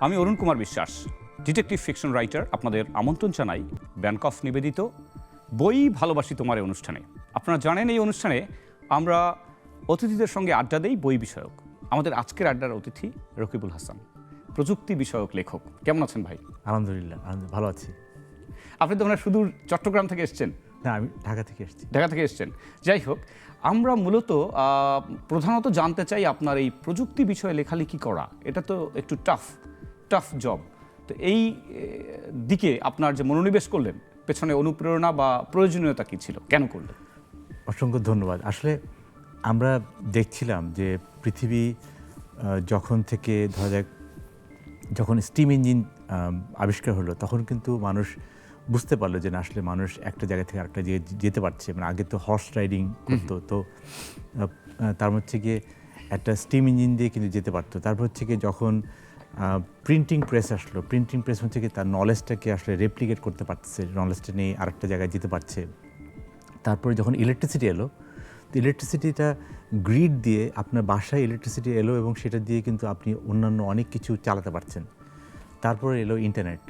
আমি Arun Kumar Biswas detective fiction writer আপনাদের আমন্ত্রণ জানাই ব্যাংকফ নিবেদিত বই ভালোবাসি তোমার এই অনুষ্ঠানে। আপনারা জানেন এই অনুষ্ঠানে আমরা অতিথিদের সঙ্গে আড্ডা দেই বই বিষয়ক। আমাদের আজকের আড্ডার অতিথি রকিবুল হাসান। প্রযুক্তি বিষয়ক লেখক। কেমন আছেন ভাই? আলহামদুলিল্লাহ ভালো আছি। আপনি তো ওনার সুদূর চট্টগ্রাম থেকে এসছেন? না আমি ঢাকা থেকে এসেছি। ঢাকা থেকে এসছেন। যাই হোক আমরা মূলত প্রধানত জানতে চাই আপনার এই প্রযুক্তি বিষয়ে লেখালেখি করা। এটা তো একটু টাফ টাফ জব তো এই দিকে আপনার যে মনোনিবেশ করলেন পেছনে অনুপ্রেরণা বা প্রয়োজনীয়তা কী ছিল? কেন করলেন? অসংখ্য ধন্যবাদ। আসলে আমরা দেখছিলাম যে পৃথিবী যখন থেকে ধরা যাক যখন স্টিম ইঞ্জিন আবিষ্কার হলো তখন কিন্তু মানুষ বুঝতে পারল যে না আসলে মানুষ একটা জায়গা থেকে আরেকটা জায়গায় যেতে পারছে। মানে আগে তো হর্স রাইডিং করতো তো তার হচ্ছে গিয়ে একটা স্টিম ইঞ্জিন দিয়ে কিন্তু যেতে পারতো। তারপর হচ্ছে গিয়ে যখন প্রিন্টিং প্রেস আসলো প্রিন্টিং প্রেস হচ্ছে কি তার নলেজটাকে আসলে রেপ্লিকেট করতে পারছে নলেজটা নিয়ে আরেকটা জায়গায় যেতে পারছে। তারপরে যখন ইলেকট্রিসিটি এলো তো ইলেকট্রিসিটিটা গ্রিড দিয়ে আপনার বাসায় ইলেকট্রিসিটি এলো এবং সেটা দিয়ে কিন্তু আপনি অন্যান্য অনেক কিছু চালাতে পারছেন। তারপরে এলো ইন্টারনেট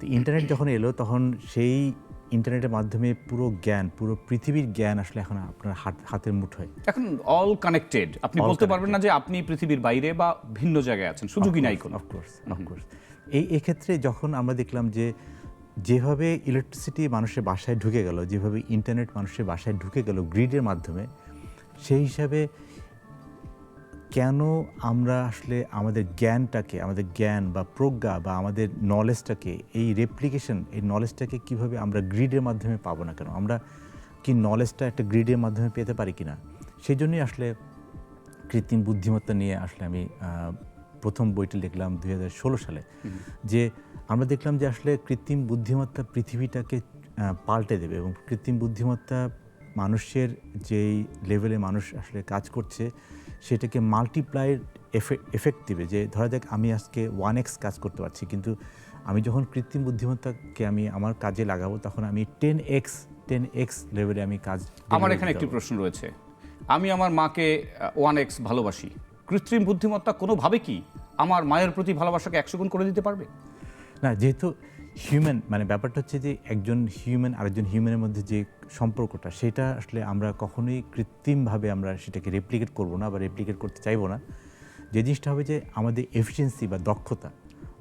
তো ইন্টারনেট যখন এলো তখন সেই ইন্টারনেটের মাধ্যমে পুরো জ্ঞান পুরো পৃথিবীর জ্ঞান আসলে এখন আপনার হাত হাতের মুঠোয় এখন অল কানেক্টেড আপনি বলতে পারবেন না যে আপনি পৃথিবীর বাইরে বা ভিন্ন জায়গায় আছেন সুযোগই নাই কোনো। অফকোর্স অফকোর্স এই এক্ষেত্রে যখন আমরা দেখলাম যে যেভাবে ইলেকট্রিসিটি মানুষের বাসায় ঢুকে গেল যেভাবে ইন্টারনেট মানুষের বাসায় ঢুকে গেল গ্রিডের মাধ্যমে সেই হিসাবে কেন আমরা আসলে আমাদের জ্ঞানটাকে আমাদের জ্ঞান বা প্রজ্ঞা বা আমাদের নলেজটাকে এই রেপ্লিকেশন এই নলেজটাকে কীভাবে আমরা গ্রিডের মাধ্যমে পাবো না কেন? আমরা কি নলেজটা একটা গ্রিডের মাধ্যমে পেতে পারি কি না? সেই জন্যই আসলে কৃত্রিম বুদ্ধিমত্তা নিয়ে আসলে আমি প্রথম বইটি লিখলাম দু হাজার ষোলো সালে। যে আমরা দেখলাম যে আসলে কৃত্রিম বুদ্ধিমত্তা পৃথিবীটাকে পাল্টে দেবে এবং কৃত্রিম বুদ্ধিমত্তা মানুষের যেই লেভেলে মানুষ আসলে কাজ করছে সেটাকে মাল্টিপ্লাই এফেক্ট দিবে যে ধরা যাক আমি আজকে ওয়ান এক্স কাজ করতে পারছি কিন্তু আমি যখন কৃত্রিম বুদ্ধিমত্তাকে আমি আমার কাজে লাগাবো তখন আমি টেন এক্স টেন এক্স লেভেলে আমি কাজ আমার এখানে একটি প্রশ্ন রয়েছে। আমি আমার মাকে ওয়ান এক্স ভালোবাসি। কৃত্রিম বুদ্ধিমত্তা কোনোভাবে কি আমার মায়ের প্রতি ভালোবাসাকে একশো গুণ করে দিতে পারবে? না যেহেতু হিউম্যান মানে ব্যাপারটা হচ্ছে যে একজন হিউম্যান আরেকজন হিউম্যানের মধ্যে যে সম্পর্কটা, সেটা আসলে আমরা কখনোই কৃত্রিমভাবে আমরা সেটাকে রেপ্লিকেট করব না বা রেপ্লিকেট করতে চাইব না। যে জিনিসটা হবে যে আমাদের এফিসিয়েন্সি বা দক্ষতা,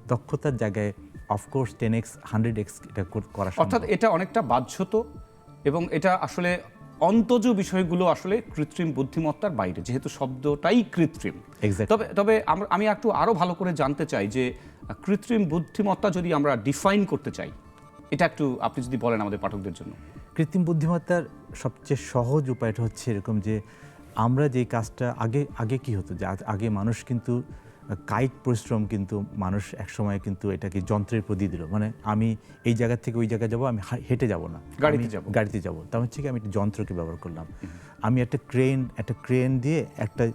দক্ষতার জায়গায় of course ten X hundred X এটা কর- অর্থাৎ এটা অনেকটা বাধ্যত এবং এটা আসলে অন্তজ বিষয়গুলো আসলে কৃত্রিম বুদ্ধিমত্তার বাইরে যেহেতু শব্দটাই কৃত্রিম. তবে তবে আমরা- আমি একটু আরও ভালো করে জানতে চাই যে কৃত্রিম বুদ্ধিমত্তা যদি আমরা ডিফাইন করতে চাই এটা একটু আপনি যদি বলেন আমাদের পাঠকদের জন্য। কৃত্রিম বুদ্ধিমত্তার সবচেয়ে সহজ উপায়টা হচ্ছে এরকম যে আমরা যে কাজটা আগে আগে কি হতো? যে আগে মানুষ কিন্তু কায়িক পরিশ্রম কিন্তু মানুষ একসময় কিন্তু এটাকে যন্ত্রের উপর দিয়ে দিল। মানে আমি এই জায়গা থেকে ওই জায়গায় যাব আমি হা- হেঁটে যাব না। গাড়িতে যাব। গাড়িতে যাব। তা হচ্ছে কি আমি একটা যন্ত্রকে ব্যবহার করলাম। আমি একটা ক্রেন একটা ক্রেন দিয়ে একটা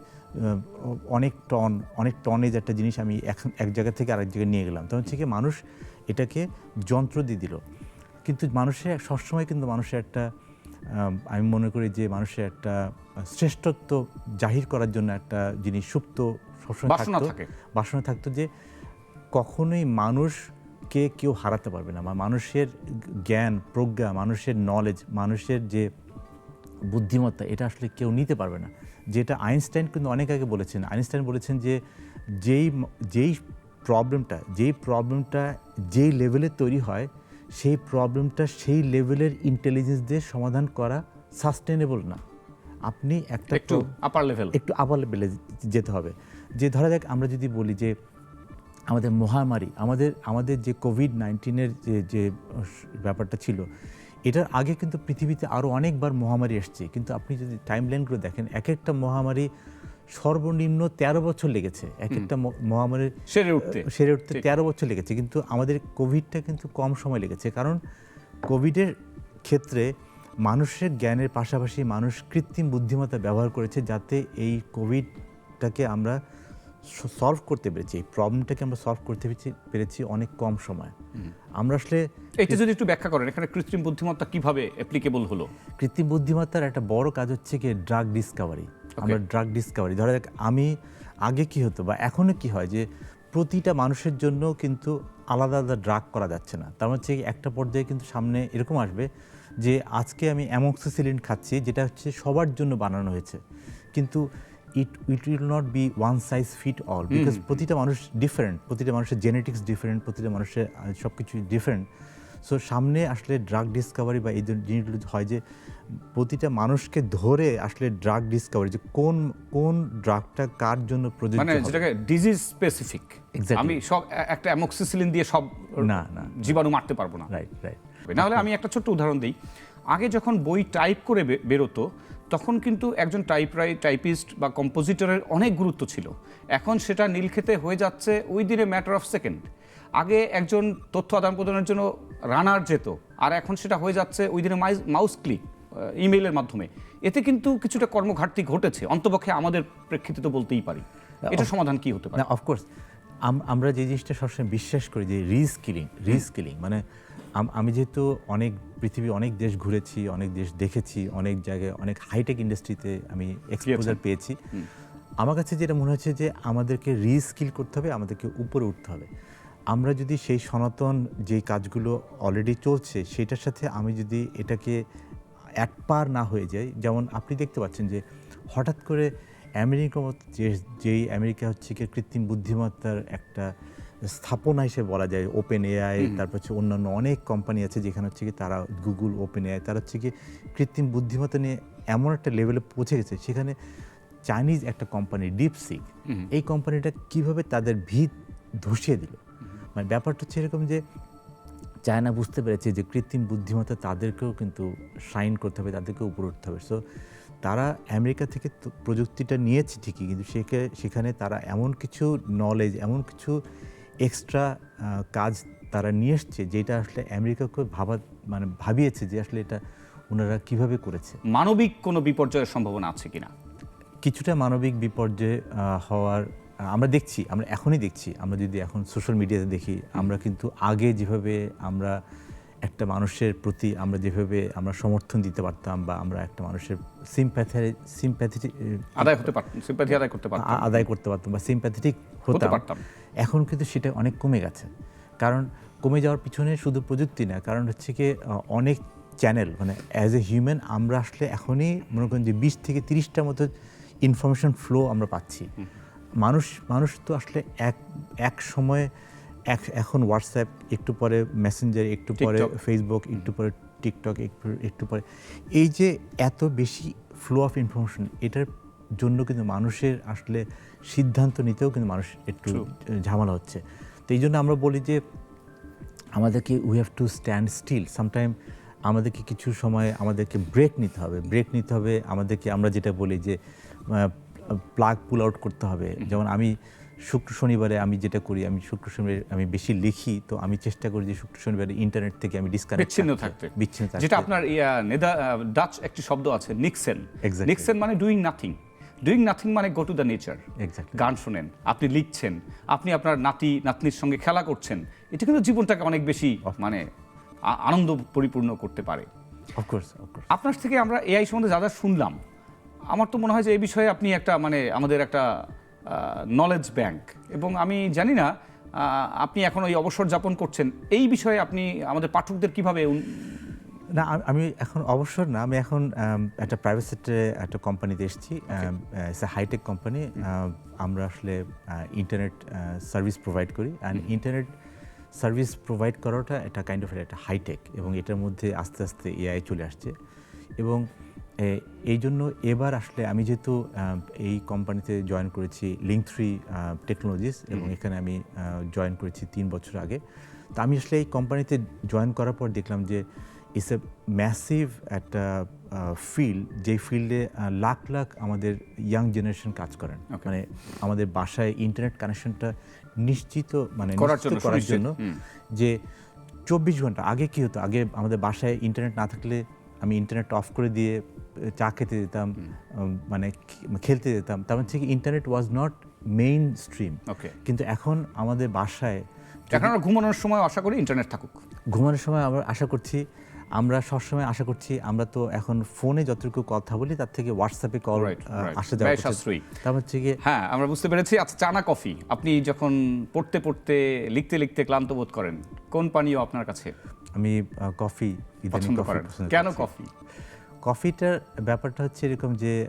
অনেক টন অনেক টনেজ একটা জিনিস আমি এক- এক জায়গা থেকে আরেক জায়গায় নিয়ে গেলাম। তখন হচ্ছে কি মানুষ এটাকে যন্ত্র দিয়ে দিল। কিন্তু মানুষের সবসময় কিন্তু মানুষের একটা আমি মনে করি যে মানুষের একটা শ্রেষ্ঠত্ব জাহির করার জন্য একটা জিনিস সুপ্ত সবসময় বাসনা থাকতো থাকে। বাসনা থাকতো যে কখনোই মানুষকে কেউ হারাতে পারবে না। বা মানুষের জ্ঞান প্রজ্ঞা মানুষের নলেজ মানুষের যে বুদ্ধিমত্তা এটা আসলে কেউ নিতে পারবে না। যেটা আইনস্টাইন কিন্তু অনেক আগে বলেছেন। আইনস্টাইন বলেছেন যে যেই যেই প্রবলেমটা যেই প্রবলেমটা যেই লেভেলে তৈরি হয় সেই প্রবলেমটা সেই লেভেলের ইন্টেলিজেন্স দিয়ে সমাধান করা সাস্টেনেবল না। আপনি একটা একটু আপার লেভেল একটু আপার লেভেলে যেতে হবে। যে ধরা যাক আমরা যদি বলি যে আমাদের মহামারী আমাদের আমাদের যে কোভিড নাইন্টিনের যে যে ব্যাপারটা ছিল এটার আগে কিন্তু পৃথিবীতে আরও অনেকবার মহামারী এসছে। কিন্তু আপনি যদি টাইম লাইনগুলো দেখেন এক একটা মহামারী সর্বনিম্ন তেরো বছর লেগেছে। এক একটা মহামারীর সেরে উঠতে। সেরে উঠতে তেরো বছর লেগেছে। কিন্তু আমাদের কোভিডটা কিন্তু কম সময় লেগেছে। কারণ কোভিডের ক্ষেত্রে মানুষের জ্ঞানের পাশাপাশি মানুষ কৃত্রিম বুদ্ধিমত্তা ব্যবহার করেছে যাতে এই কোভিডটাকে আমরা সলভ করতে পেরেছি এই প্রবলেমটাকে আমরা সলভ করতে পেরেছি পেরেছি অনেক কম সময়। আমরা আসলে এটা যদি একটু ব্যাখ্যা করেন এখানে কৃত্রিম বুদ্ধিমত্তা কীভাবে অ্যাপ্লিকেবল হলো? কৃত্রিম বুদ্ধিমত্তার একটা বড় কাজ হচ্ছে কি ড্রাগ ডিসকাভারি আমরা ড্রাগ ডিসকাভারি ধরা যাক আমি আগে কি হতো বা এখনও কি হয় যে প্রতিটা মানুষের জন্য কিন্তু আলাদা আলাদা ড্রাগ করা যাচ্ছে না। তার হচ্ছে একটা পর্যায়ে কিন্তু সামনে এরকম আসবে যে আজকে আমি অ্যামক্সিসিলিন খাচ্ছি যেটা হচ্ছে সবার জন্য বানানো হয়েছে। কিন্তু it it will not be one size fit all because প্রতিটা মানুষ ডিফারেন্ট প্রতিটা মানুষের জেনেটিক্স ডিফারেন্ট প্রতিটা মানুষের সব কিছু ডিফারেন্ট সো সামনে আসলে ড্রাগ ডিসকাভারি বা এই জিনিসগুলো হয় যে প্রতিটা মানুষকে ধরে আসলে ড্রাগ ডিসকাভারি যে কোন কোন ড্রাগটা কার জন্য প্রযোজ্য মানে। যেটাকে ডিজিজ স্পেসিফিক. আমি সব একটা অ্যামক্সিসিলিন দিয়ে সব না, না। জীবাণু মারতে পারব না। রাইট রাইট না হলে আমি একটা ছোট্ট উদাহরণ দিই। আগে যখন বই টাইপ করে বেরোতো তখন কিন্তু একজন টাইপ রাই টাইপিস্ট বা কম্পোজিটরের অনেক গুরুত্ব ছিল। এখন সেটা নীলক্ষেতে হয়ে যাচ্ছে ওই দিনে ম্যাটার অফ সেকেন্ড আগে একজন তথ্য আদান প্রদানের জন্য রানার যেত আর এখন সেটা হয়ে যাচ্ছে উইদিন এ মাউস ক্লিক ইমেইলের মাধ্যমে। এতে কিন্তু কিছুটা কর্মঘাটতি ঘটেছে অন্তপক্ষে আমাদের প্রেক্ষিতে তো বলতেই পারি। এটা সমাধান কি হতে পারে? অফকোর্স আমরা যে জিনিসটা সবসময় বিশ্বাস করি যে রিস্কিলিং রিস্কিলিং মানে আম- আমি যেহেতু অনেক পৃথিবী অনেক দেশ ঘুরেছি অনেক দেশ দেখেছি অনেক জায়গায় অনেক হাইটেক ইন্ডাস্ট্রিতে আমি এক্সপোজার পেয়েছি। আমার কাছে যেটা মনে হচ্ছে যে আমাদেরকে রিস্কিল করতে হবে আমাদেরকে উপরে উঠতে হবে। আমরা যদি সেই সনাতন যে কাজগুলো অলরেডি চলছে সেটার সাথে আমি যদি এটাকে এক পার না হয়ে যাই যেমন আপনি দেখতে পাচ্ছেন যে হঠাৎ করে আমেরিকার মতো যে যেই আমেরিকা হচ্ছে কি কৃত্রিম বুদ্ধিমত্তার একটা স্থাপনা হিসেবে বলা যায় ওপেন এআই তারপর হচ্ছে অন্যান্য অনেক কোম্পানি আছে যেখানে হচ্ছে কি তারা গুগল ওপেন এআই তারা হচ্ছে কি কৃত্রিম বুদ্ধিমত্তা নিয়ে এমন একটা লেভেলে পৌঁছে গেছে সেখানে চাইনিজ একটা কোম্পানি ডিপসিক এই কোম্পানিটা কীভাবে তাদের ভিত ধসিয়ে দিল? মানে ব্যাপারটা হচ্ছে এরকম যে চায়না বুঝতে পেরেছে যে কৃত্রিম বুদ্ধিমত্তা তাদেরকেও কিন্তু সাইন করতে হবে তাদেরকেও উপরে উঠতে হবে। সো তারা আমেরিকা থেকে তো প্রযুক্তিটা নিয়েছে ঠিকই কিন্তু সেখানে তারা এমন কিছু নলেজ এমন কিছু এক্সট্রা কাজ তারা নিয়ে এসছে যেটা আসলে আমেরিকাকে ভাবা মানে ভাবিয়েছে যে আসলে এটা ওনারা কীভাবে করেছে। মানবিক কোনো বিপর্যয়ের সম্ভাবনা আছে কিনা? কিছুটা মানবিক বিপর্যয় হওয়ার আমরা দেখছি আমরা এখনই দেখছি আমরা যদি এখন সোশ্যাল মিডিয়াতে দেখি আমরা কিন্তু আগে যেভাবে আমরা একটা মানুষের প্রতি আমরা যেভাবে আমরা সমর্থন দিতে পারতাম বা আমরা একটা মানুষের সিম্প্যাথি সিম্প্যাথি আদায় হতে পারতাম সিম্পাথি আদায় করতে পারতাম। আদায় করতে পারতাম বা সিম্প্যাথেটিক হতে পারতাম। এখন কিন্তু সেটা অনেক কমে গেছে। কারণ কমে যাওয়ার পিছনে শুধু প্রযুক্তি না কারণ হচ্ছে কি অনেক চ্যানেল মানে অ্যাজ এ হিউম্যান আমরা আসলে এখনই মনে করেন যে বিশ থেকে তিরিশটা মতো ইনফরমেশন ফ্লো আমরা পাচ্ছি। মানুষ মানুষ তো আসলে এক এক সময়ে এখন হোয়াটসঅ্যাপ একটু পরে মেসেঞ্জার একটু পরে ফেসবুক একটু পরে টিকটক একটু একটু পরে। এই যে এত বেশি ফ্লো অফ ইনফরমেশন এটার জন্য কিন্তু মানুষের আসলে সিদ্ধান্ত নিতেও কিন্তু মানুষ একটু ঝামেলা হচ্ছে। তো এই জন্য আমরা বলি যে আমাদেরকে we have to stand still sometime আমাদেরকে কিছু সময় আমাদেরকে ব্রেক নিতে হবে। ব্রেক নিতে হবে আমাদেরকে আমরা যেটা বলি যে প্লাগ পুল আউট করতে হবে। যেমন আমি শুক্র শনিবারে আমি যেটা করি আমি শুক্র শনিবারে আমি বেশি লিখি তো আমি চেষ্টা করি যে শুক্র শনিবারে ইন্টারনেট থেকে আমি ডিসকানেক্ট বিচ্ছিন্ন থাকতে বিচ্ছিন্ন থাকতে। যেটা আপনার নেদা ডাচ একটি শব্দ আছে নিক্সেন. নিক্সেন মানে ডুইং নাথিং ডুইং নাথিং মানে গো টু দ্য নেচার. গান শোনেন আপনি লিখছেন আপনি আপনার নাতি নাতনির সঙ্গে খেলা করছেন এটা কিন্তু জীবনটাকে অনেক বেশি মানে আনন্দ পরিপূর্ণ করতে পারে। অফকোর্স অফকোর্স আপনার থেকে আমরা এআই সম্বন্ধে যা যা শুনলাম আমার তো মনে হয় যে এই বিষয়ে আপনি একটা মানে আমাদের একটা নলেজ ব্যাংক এবং আমি জানি না আপনি এখন ওই অবসর যাপন করছেন এই বিষয়ে আপনি আমাদের পাঠকদের কীভাবে না আমি এখন অবসর না আমি এখন একটা প্রাইভেট সেক্টরে একটা কোম্পানিতে এসেছি। ইটস এ হাইটেক কোম্পানি আমরা আসলে ইন্টারনেট সার্ভিস প্রোভাইড করি। অ্যান্ড ইন্টারনেট সার্ভিস প্রোভাইড করাটা একটা কাইন্ড অফ একটা হাইটেক এবং এটার মধ্যে আস্তে আস্তে এআই চলে আসছে। এবং এই জন্য এবার আসলে আমি যেহেতু এই কোম্পানিতে জয়েন করেছি লিঙ্ক থ্রি টেকনোলজিস এবং এখানে আমি জয়েন করেছি তিন বছর আগে। তো আমি আসলে এই কোম্পানিতে জয়েন করার পর দেখলাম যে ইটস এ ম্যাসিভ একটা ফিল্ড যেই ফিল্ডে লাখ লাখ আমাদের ইয়াং জেনারেশন কাজ করেন। মানে আমাদের বাসায় ইন্টারনেট কানেকশনটা নিশ্চিত মানে করার জন্য। যে চব্বিশ ঘণ্টা আগে কি হতো? আগে আমাদের বাসায় ইন্টারনেট না থাকলে আমি ইন্টারনেট অফ করে দিয়ে চা খেতে যেতাম মানে খেলতে যেতাম তার হচ্ছে কি internet was not mainstream okay কিন্তু এখন আমাদের বাসায় এখন আমরা ঘুমানোর সময় আশা করি ইন্টারনেট থাকুক। ঘুমানোর সময় আমরা আশা করছি আমরা সবসময় আশা করছি আমরা তো এখন ফোনে যতটুকু কথা বলি তার থেকে হোয়াটসঅ্যাপে কল. আসা যাওয়া সাশ্রয়ী। তার হচ্ছে গিয়ে হ্যাঁ আমরা বুঝতে পেরেছি। আচ্ছা চা না কফি? আপনি যখন পড়তে পড়তে লিখতে লিখতে ক্লান্ত বোধ করেন কোন পানীয় আপনার কাছে? আমি কফি পছন্দ করেন। কেন কফি? কফিটার ব্যাপারটা হচ্ছে এরকম যে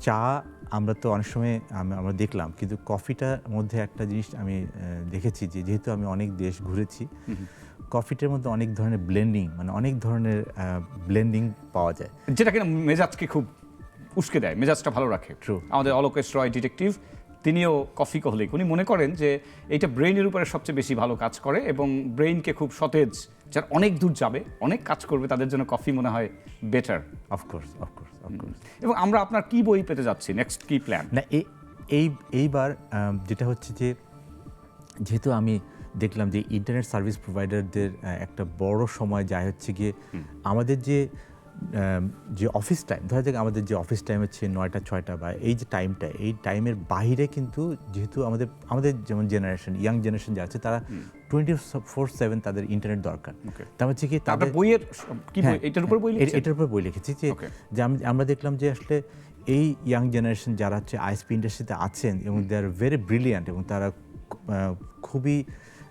চা আমরা তো অনেক সময় আমরা দেখলাম কিন্তু কফিটার মধ্যে একটা জিনিস আমি দেখেছি যে যেহেতু আমি অনেক দেশ ঘুরেছি কফিটার মধ্যে অনেক ধরনের ব্লেন্ডিং মানে অনেক ধরনের ব্লেন্ডিং পাওয়া যায়। যেটা কিনা মেজাজকে খুব উস্কে দেয় মেজাজটা ভালো রাখে. আমাদের অলোকেশ রয় ডিটেকটিভ তিনিও কফি কহলিক। উনি মনে করেন যে এটা ব্রেইনের উপরে সবচেয়ে বেশি ভালো কাজ করে এবং ব্রেইনকে খুব সতেজ যারা অনেক দূর যাবে অনেক কাজ করবে তাদের জন্য কফি মনে হয় বেটার। অফকোর্স অফকোর্স অফকোর্স এবং আমরা আপনার কি বই পেতে যাচ্ছি? নেক্সট কি প্ল্যান না এই এই এইবার যেটা হচ্ছে যে যেহেতু আমি দেখলাম যে ইন্টারনেট সার্ভিস প্রোভাইডারদের একটা বড় সময় যায় হচ্ছে গিয়ে আমাদের যে যে অফিস টাইম ধরা যাক আমাদের যে অফিস টাইম হচ্ছে নয়টা ছয়টা বা এই যে টাইমটা এই টাইমের বাইরে কিন্তু যেহেতু আমাদের আমাদের যেমন জেনারেশন ইয়াং জেনারেশন যা আছে তারা টোয়েন্টি ফোর সেভেন তাদের ইন্টারনেট দরকার. তার হচ্ছে কি তাদের বইয়ের হ্যাঁ, এটার উপর বই এটার উপর বই লিখেছি. যে আমরা দেখলাম যে আসলে এই ইয়াং জেনারেশন যারা হচ্ছে আইএসপি ইন্ডাস্ট্রিতে আছেন এবং দে আর ভেরি ব্রিলিয়ান্ট এবং তারা খুবই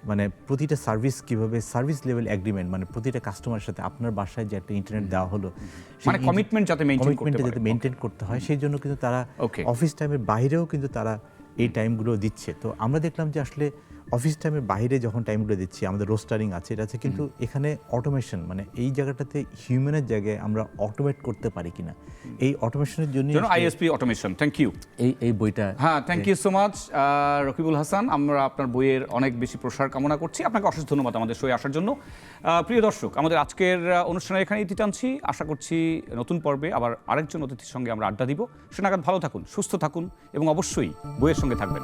মানে প্রতিটা সার্ভিস কীভাবে সার্ভিস লেভেল এগ্রিমেন্ট মানে প্রতিটা কাস্টমারের সাথে আপনার বাসায় যে একটা ইন্টারনেট দেওয়া হলো মানে কমিটমেন্ট যাতে মেইনটেইন করতে। যাতে মেনটেন করতে হয় সেই জন্য কিন্তু তারা. অফিস টাইমের বাইরেও কিন্তু তারা এই টাইমগুলো দিচ্ছে তো আমরা দেখলাম যে আসলে অফিস টাইমের বাইরে যখন টাইমগুলো দিচ্ছি আমাদের রোস্টারিং আছে এটা আছে কিন্তু এখানে অটোমেশন মানে এই জায়গাটাতে হিউম্যানের জায়গায় আমরা অটোমেট করতে পারি কিনা। এই অটোমেশনের জন্য আইএসপি অটোমেশন থ্যাংক ইউ এই এই বইটা হ্যাঁ thank you so much Rakibul Hasan আমরা আপনার বইয়ের অনেক বেশি প্রসার কামনা করছি। আপনাকে অশেষ ধন্যবাদ আমাদের শোয়ে আসার জন্য। আহ, প্রিয় দর্শক আমাদের আজকের অনুষ্ঠানে এখানে ইতি টানছি। আশা করছি নতুন পর্বে আবার আরেকজন অতিথির সঙ্গে আমরা আড্ডা দিব। সে নাগাদ ভালো থাকুন সুস্থ থাকুন এবং অবশ্যই বইয়ের সঙ্গে থাকবেন।